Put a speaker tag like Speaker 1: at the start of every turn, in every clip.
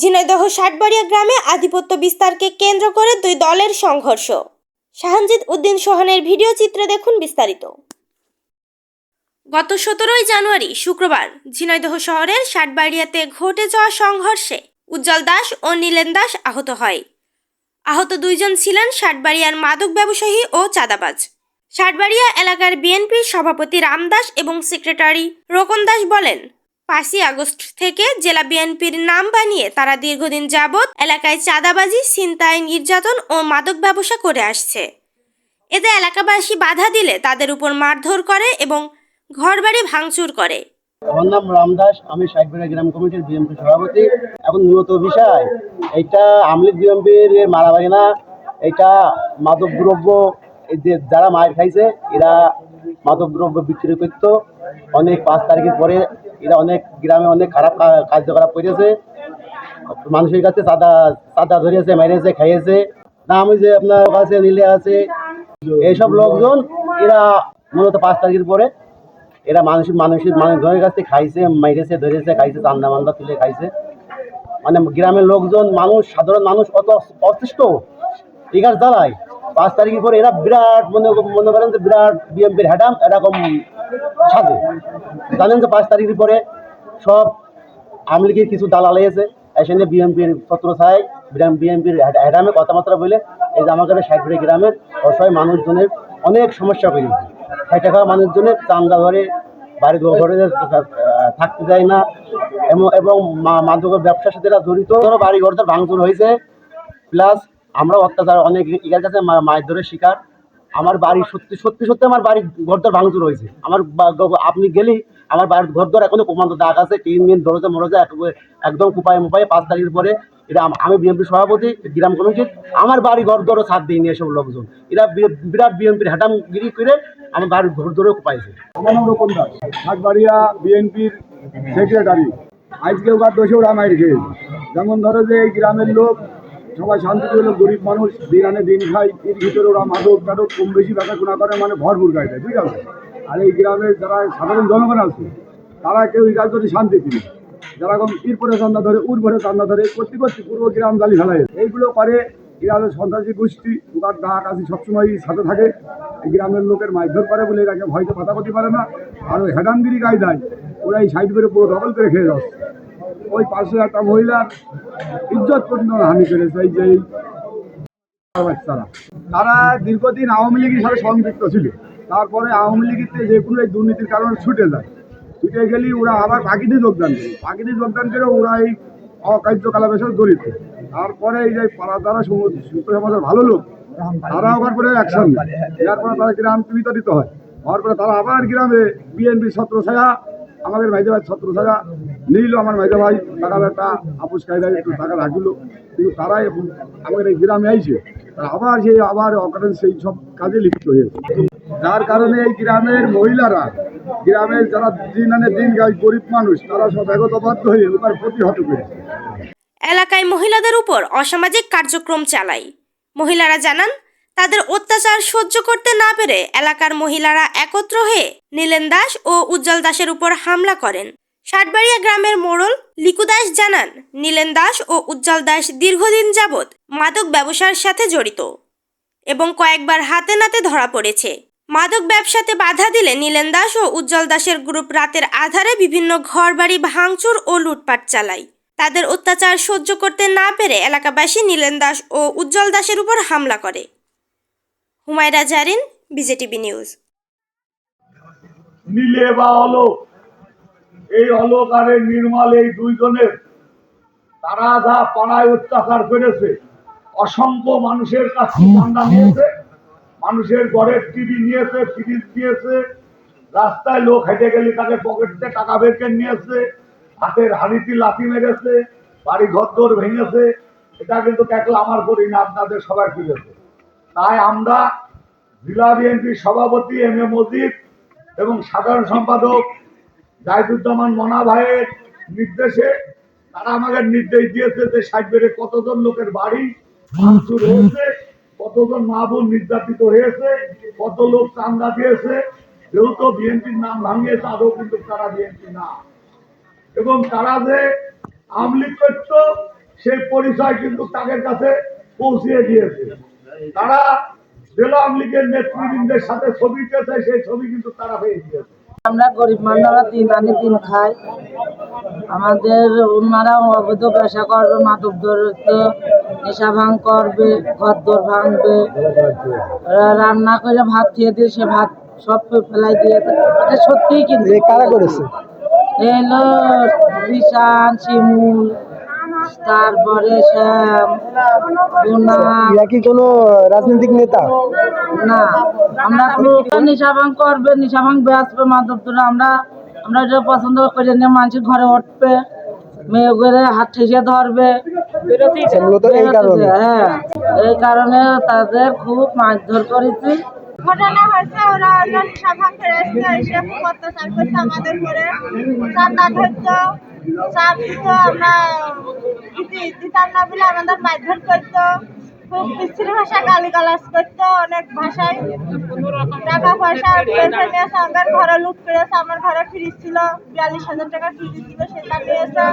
Speaker 1: ঝিনাইদহ ষাটবাড়িয়া গ্রামে আধিপত্য বিস্তারকে কেন্দ্র করে দুই দলের সংঘর্ষ। শাহানজিদ উদ্দিন সোহানের ভিডিও চিত্রে দেখুন বিস্তারিত। গত সতেরোই জানুয়ারি, শুক্রবার, ঝিনাইদহ শহরের ষাটবাড়িয়াতে ঘটে যাওয়া সংঘর্ষে উজ্জ্বল দাস ও নীলেন দাস আহত হয়। আহত দুইজন ছিলেন ষাটবাড়িয়ার মাদক ব্যবসায়ী ও চাঁদাবাজ। ষাটবাড়িয়া এলাকার বিএনপির সভাপতি রামদাস এবং সেক্রেটারি রোকন দাস বলেন পাঁচই আগস্ট থেকে জেলা বিএনপির নাম বানিয়ে তারা দীর্ঘদিন যাবৎ এলাকায় চাঁদাবাজি, ছিনতাই, নির্যাতন ও মাদক ব্যবসা করে আসছে। এতে এলাকাবাসী বাধা দিলে তাদের উপর মারধর করে এবং ঘরবাড়ি ভাঙচুর করে।
Speaker 2: আমার নাম রামদাস আমি ষাটবেড়া গ্রাম কমিটির বিএনপি সভাপতি। এখন মূলত বিষয় এটা আমলিক বিএনপির মারামারি না এটা মাদক দ্রব্য যারা মায়ের খাইছে, এরা মাদক দ্রব্য বিক্রি করতো। অনেক পাঁচ তারিখের পরে এরা অনেক গ্রামে অনেক খারাপ কার্যকলাপ করেছে। মানুষের কাছে চাঁদা চাঁদা ধরেছে, মেরেছে, খাইয়েছে। দাম যে আপনার কাছে নিলে আছে, এইসব লোকজন, এরা মূলত পাঁচ তারিখের পরে এরা মানুষের মানুষের মানুষজনের কাছ খাইছে মাইরেছে ধরেছে, খাইছে, চান্দা মান্দা তুলে খাইছে। মানে গ্রামের লোকজন, মানুষ, সাধারণ মানুষ অত অতিষ্ঠ এগার জ্বালায় পাঁচ তারিখের পরে এরা বিরাট মনে মনে করেন যে বিরাট বিএমপির হ্যাডাম এরকম সাজে জানেন যে পাঁচ তারিখের পরে সব আমলিগের কিছু দালাল এসে এসে বিএমপির ছত্র ছায় বিএমপির হ্যাডামে কথাবার্তা বলে এই যে আমাদের ষাটপুরে গ্রামের অসহায় মানুষজনের অনেক সমস্যা করে ষাট টাকা মানুষজনের চান্দা ধরে, বাড়ি ঘরে থাকতে দেয় না। এবং এবং মা- মাদকের ব্যবসার সাথে জড়িত। ধরো বাড়ি ঘরদের ভাঙচুর হয়েছে। প্লাস আমরা অত্যাচার অনেক ইকার কাছে মায়ের ধরে শিকার। আমার বাড়ি সত্যি সত্যি সত্যি আমার বাড়ি ঘরদর ভাঙচুর হয়েছে। আমার আপনি গেলেই আমার বাড়ির ঘরদর এখনও প্রমাণ দাগ আছে টিন মিন দরজা মরজা একদম কুপায় মুপায় পাঁচ তারিখের পরে এটা আমি বিএনপি সভাপতি গ্রাম কমিটির আমার বাড়ি ঘরদরও ছাদ দিইনি এসব লোকজন। এরা বিরাট বিএনপির হ্যাটামগিরি করে আমার বাড়ির ঘরদরও কুপাইছে।
Speaker 3: আমার নাম রোপন দাস হাটবাড়িয়া বিএনপির সেক্রেটারি। আজকে ওরা দোষে ওরা মাইর খেয়েছে যেমন ধরো যে এই গ্রামের লোক সবাই শান্তিতে হলো গরিব মানুষ দিন আনে দিন খায়, এর ভিতরে ওরা মাদক টাদক কম বেশি দেখাশোনা করে মানে ভরপুর গায়ে দেয় ঠিক আছে আর এই গ্রামে যারা সাধারণ জনগণ আছে, তারা কেউ এই করতে শান্তি কিনে যারা কম ইর পরে চান্দা ধরে উর পরে চান্দা ধরে করতে করতে পুরো গ্রাম জালি ফেলায় এইগুলো করে গ্রামের সন্ত্রাসী গোষ্ঠী ওনার ডাক আছে সবসময় সাথে থাকে। এই গ্রামের লোকের মারধর করে বলে এটাকে ভয়তে কথা করতে পারে না। আর ওই হেডামগিরি দেয়, ওরা এই সাইড করে পুরো দখল করে খেয়ে যাচ্ছে। ওই পাশে একটা মহিলার ইজ্জত পর্যন্ত হানি করেছে, এই যে বাচ্চারা। তারা দীর্ঘদিন আওয়ামী লীগের সাথে সংযুক্ত ছিল। তারপরে আওয়ামী লীগের যে কোনো এই দুর্নীতির কারণে ছুটে যায়। ছুটে গেলেই ওরা আবার বাকিতে যোগদান করে। বাকিতে যোগদান করে ওরা এই অকার্যকলাপের সাথে জড়িত। তারপরে এই যে পাড়া দ্বারা সুস্থ সমাজের ভালো লোক, তারা আবার করে অ্যাকশন পরে তারা গ্রাম বিতরিত হয়। হওয়ার পরে তারা আবার গ্রামে বিএনপি ছত্র ছায়া আমাদের মাইজা ভাই ছত্র ছায়া নিল আমার মাইজা ভাই টাকার একটা আপোষ কায়দায় একটু টাকা রাখল। কিন্তু তারাই আমাদের এই গ্রামে আইছে। আবার সেই, আবার অকারণ সেই সব কাজে লিপ্ত হয়েছে। যার কারণে এই গ্রামের মহিলারা, গ্রামের যারা দিন আনে দিন গায় গরিব মানুষ, তারা সব একতাবদ্ধ হয়ে ওটার প্রতিহত করেছে।
Speaker 1: এলাকায় মহিলাদের উপর অসামাজিক কার্যক্রম চালায়। মহিলারা জানান, তাদের অত্যাচার সহ্য করতে না পেরে এলাকার মহিলারা একত্র হয়ে নীলেন দাস ও উজ্জ্বল দাসের উপর হামলা করেন। ষাটবাড়িয়া গ্রামের মোড়ল লিকু দাস জানান, নীলেন দাস ও উজ্জ্বল দাস দীর্ঘদিন যাবৎ মাদক ব্যবসার সাথে জড়িত এবং কয়েকবার হাতে নাতে ধরা পড়েছে। মাদক ব্যবসাতে বাধা দিলে নীলেন দাস ও উজ্জ্বল দাসের গ্রুপ রাতের আধারে বিভিন্ন ঘরবাড়ি ভাঙচুর ও লুটপাট চালায়। তাদের অত্যাচার সহ্য করতে না পেরে এলাকাবাসী নীলেন দাস ও উজ্জ্বল দাসের উপর হামলা করে। Humaira Zarin, BJTV news.
Speaker 4: নীলে বা এই অলোক আর এই নির্মল এই দুইজনের তারা যা পাড়ায় অত্যাচার করেছে, অসংখ্য মানুষের কাছে চান্দা নিয়েছে, মানুষের ঘরের টিভি নিয়েছে ফ্রিজ নিয়েছে, রাস্তায় লোক হেঁটে গেলে তাকে পকেটে টাকা বের নিয়েছে, হাতের হাড়িটি লাথি মেরেছে, বাড়ি ঘর দোর ভেঙেছে, এটা কিন্তু একলা আমার করি না আপনাদের সবার করেছে তাই আমরা জেলা বিএনপির সভাপতি এম এ মজিদ এবং সাধারণ সম্পাদক জাহিদুজ্জামান মনা ভাইয়ের নির্দেশে তারা আমাকে নির্দেশ দিয়েছে যে ষাট বেড়ে কতজন লোকের বাড়ি ভাঙচুর হয়েছে, কতজন মা বোন নির্যাতিত হয়েছে, কত লোক চান্দা দিয়েছে, যেহেতু বিএনপির নাম ভাঙিয়েছে, আদৌ কিন্তু তারা বিএনপি না। এবং তারা যে আমলিগ করত, সেই পরিচয় কিন্তু তাদের কাছে পৌঁছিয়ে দিয়েছে। তারা বেলাম লীগের নেতৃবৃন্দের সাথে ছবি পেয়েছে, সেই ছবি কিন্তু তারা পেয়ে দিয়েছে
Speaker 5: আমরা গরিব মানুষরা দিন আনি দিন খাই। আমাদের ওনারা অবৈধ পেশা করবে মাদক ধরত নেশা ভাঙ করবে ঘর দর ভাঙবে রান্না করে ভাত খেয়ে দিয়ে সে ভাত সব ফেলাই দিয়ে এটা সত্যিই কিন্তু। কারা করেছে? এলো বিশান শিমুল। তারপরে
Speaker 2: কি কোনো রাজনৈতিক নেতা?
Speaker 5: না আমরা তো নিশাভাং করবে নিশাভাং বেসবে দ্রব্য আমরা আমরা এটা পছন্দ করে নিয়ে মানুষের ঘরে উঠবে মেয়ে করে হাত ঠেসে ধরবে।
Speaker 2: এই কারণে।
Speaker 5: হ্যাঁ। এই কারণে তাদের খুব মারধর করেছি।
Speaker 6: ঘটনা হয়েছে, ওরা ওই সভা করে এসে এসে অত্যাচার করছে আমাদের করে চান্দা ধরতো চাপ দিত আমরা দিতাম না বলে আমাদের মারধর করতো। খুব বিশ্রী ভাষা গালি গালাজ করতো অনেক ভাষায়। টাকা পয়সা পেয়েছে নিয়েছে আমার ঘরে লুট করেছে। আমার ঘরে ফ্রিজ ছিল, বিয়াল্লিশ হাজার টাকা ফ্রিজ ছিল, সেটা নিয়েছে।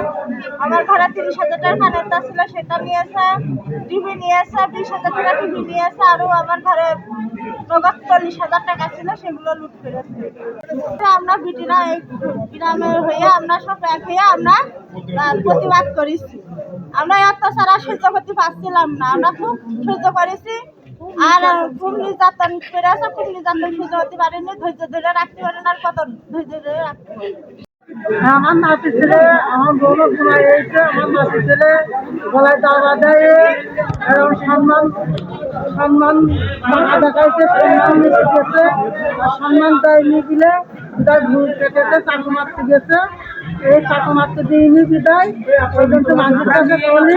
Speaker 6: আমার ঘরে তিরিশ হাজার টাকা কানেক্টা ছিল, সেটা নিয়েছে। টিভি নিয়েছে, বিশ হাজার টাকা টিভি নিয়েছে। আরও আমার ঘরে নগদ চল্লিশ হাজার টাকা ছিল, সেগুলো লুট করেছে। তো আমরা বিটিরা এই গ্রামের হয়ে আমরা সব এক হয়ে আমরা প্রতিবাদ করেছি। আমরা অত্যাচার আর সহ্য করতে পারছিলাম না। আমরা খুব সহ্য করেছি। আর খুব নির্যাতন করে আছে, খুব নির্যাতন সহ্য করতে পারিনি। ধৈর্য ধরে রাখতে পারেন আর কত ধৈর্য ধরে রাখতে
Speaker 5: আমার নাতি ছেলে আমার বড় গোলায় এসে আমার নাতি ছেলে গলায় দাওয়া দেয় এবং সম্মান সম্মান দেখাইছে সম্মান সম্মান দেয়নি দিলে বিদায় ভুল কেটেছে চাকু মারতে গেছে। এই চাকু মারতে দিইনি বিদায়। পর্যন্ত মানুষের কাছে বলি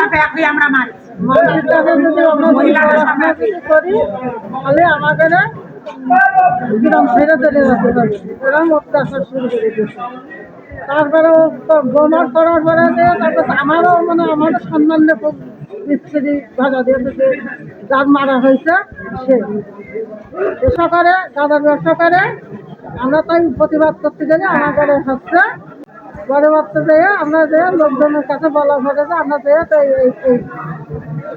Speaker 5: মানুষের কাছে যদি আমরা করি তাহলে আমাদের গ্রাম ছেড়ে চলে যেতে এরকম অত্যাচার শুরু করে দিয়েছে। তারপরে বোমার করার পরে তারপর আমারও মানে আমারও সম্মান খুব বিচ্ছিরি ভাজা দিয়েছে যার মারা হয়েছে সে। করে দাদার ব্যবসা করে আমরা তাই প্রতিবাদ করতে গেলে আমাদের হচ্ছে পরবর্তী যেয়ে আমরা যে লোকজনের কাছে বলা ঘটে যে আমরা যেয়ে তো এই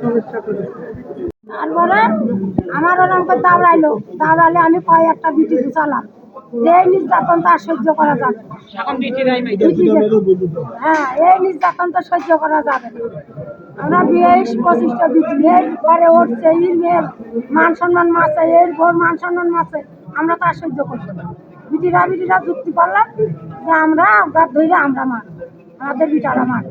Speaker 5: সমস্যা করি।
Speaker 6: তারপরে আমার ওরকম করে দাঁড়াইলো। দাঁড়ালে আমি কয় একটা বিটি চালাম। যে এই নির্যাতন তো আর সহ্য করা যাবে। না। হ্যাঁ এই নির্যাতন তো সহ্য করা যাবে। না। আমরা বিশ পঁচিশটা বিটি এর ঘরে উঠছে এর মেয়ের মান সম্মান মাছে এর ঘর মান সম্মান মাছে আমরা তো সহ্য করছি বিটিরা বিটিরা যুক্তি পারলাম যে আমরা আমরা আমরা মার আমাদের বিটারা মার